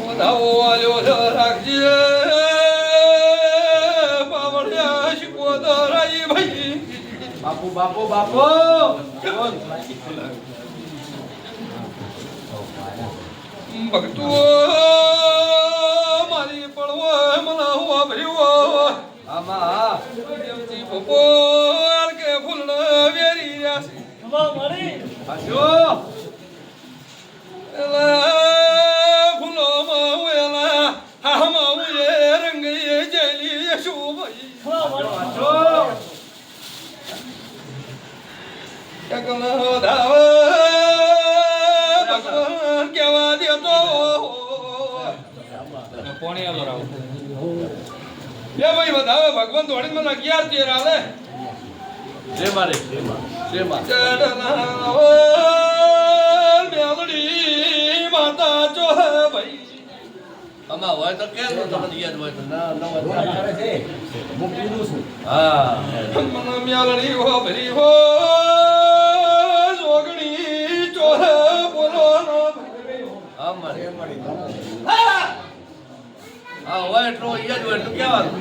વધાવો આલ્યો છે રાખજે બાવળિયા શિકોદર આઈ ભાઈ બાપુ બાપુ બાપુ ભક્તો મારી પડવો મને હું ભર્યો આમાં દેવજી બપોર ભગવાન દોડી મને અગિયાર તેર આલે. જે મારે. આમાં હોય તો કેમ તમને યાદ હોય તો ના ના હોય તો- હા મને મેલડી હો ભરી હો જોગણી ચોર બોલો નો હા મારે હા હોય એટલું યાદ હોય કહેવાનું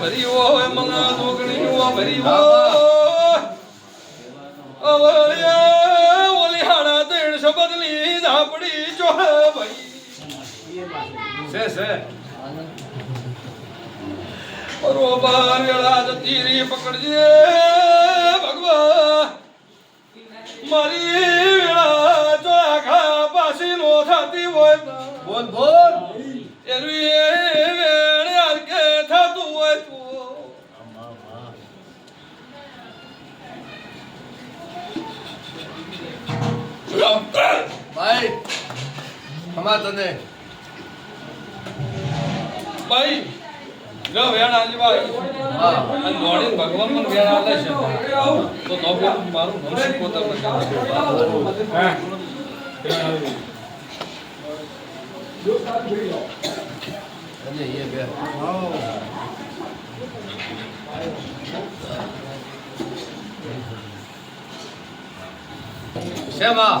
ભરી હો મને જોગણી હો ભરી હો અવળિયા ઓલી હાડા ત્રણ શબ્દની ઝાપડી જો ભાઈ. છે છે. બરોબર વેળા જતી રી પકડજે ભગવાન. મારી વેળા જો આખા પાછી નો થતી હોય. બોલ બોલ. એનું ખમા તને. ભાઈ જો વેણાજી ભાઈ હા. અને નોડી ભગવાન પણ વેળ આલે છે. તો નો બોલ મારું નસીબ પોતાનું હા જાય તો આમાં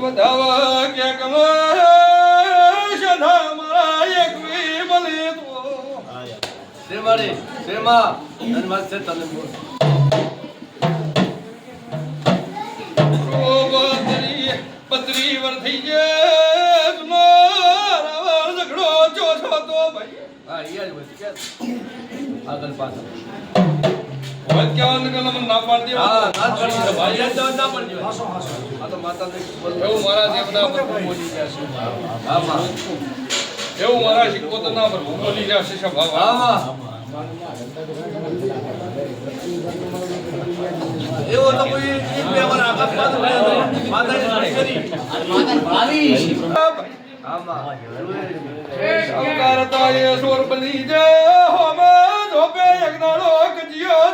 વધાવા કે કમા સધા મારા એક વી બને તો. શેમાડી શેમાં તને છે તને બોલ. રોબતરી પતરી જે. જુનો ઝઘડો જો છો તો ભાઈ. હા યાર આગળ પાછળ. કેવાનું કે ના પાડી હા ના જાય ભાઈ ના પડી જાય આ તો માતાને એવું મારા દેવના પર બોલી રહ્યા છે. હા માં એવું મારા શિકોતરના પર બોલી રહ્યા છે સભા હા માં એવો તો કોઈ એક બે વાર માતાની કરી. સોર બની હોમે ધોપે એક નાળો કજિયો ચોથો બોલો